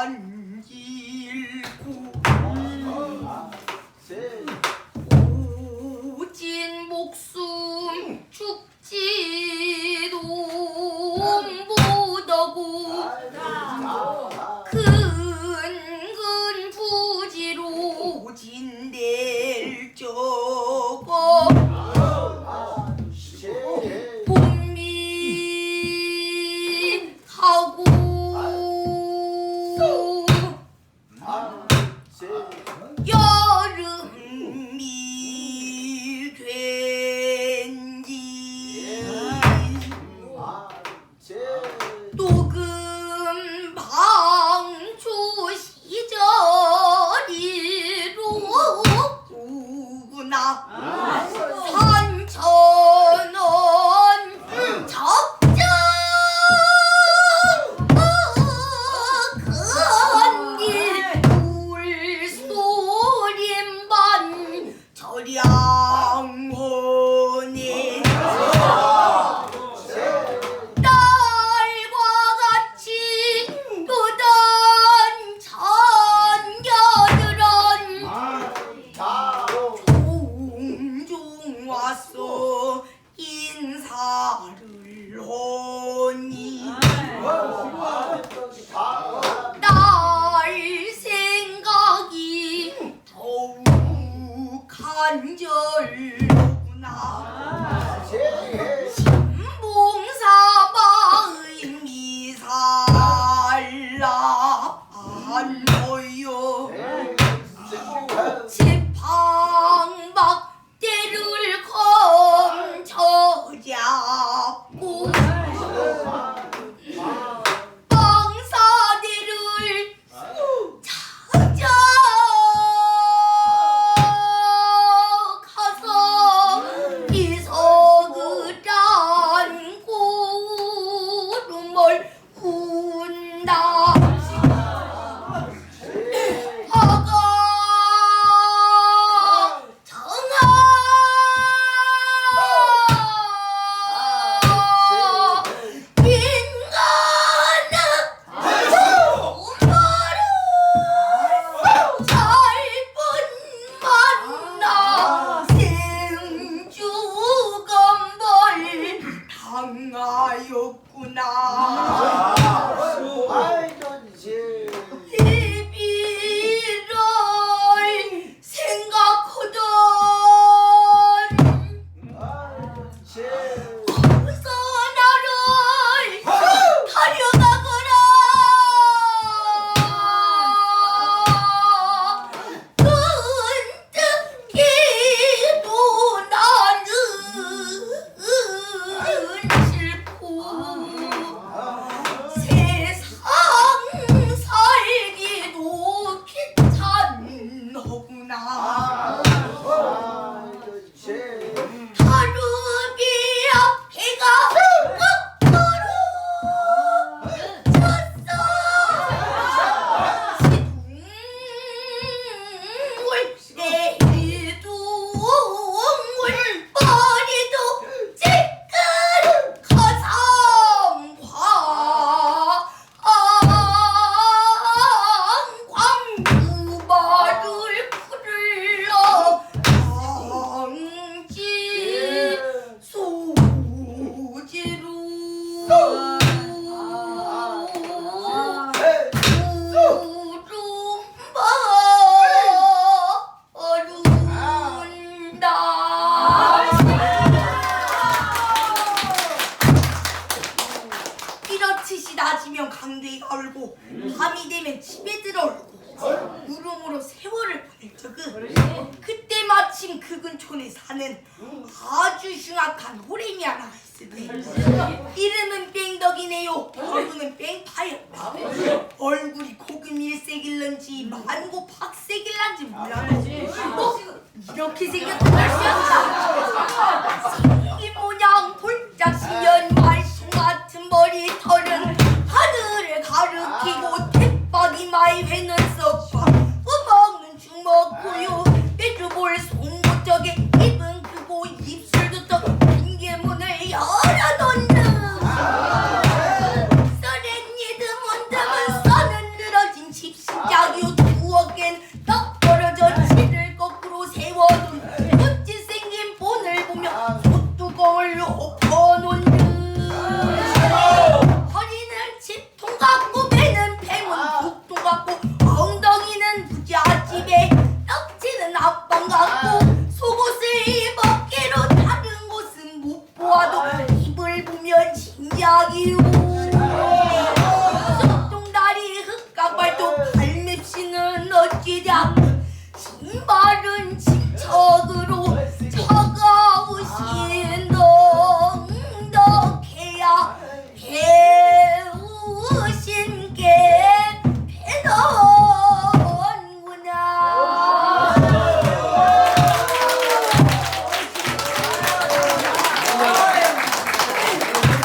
on Hôm 갈고 밤이 되면 집에 들어올고 구름으로 세월을 발적은 그때 마침 그 근촌에 사는 아주 흉악한 호랭이 하나가 있을 때 이름은 뺑덕이네요. 얼굴은 뺑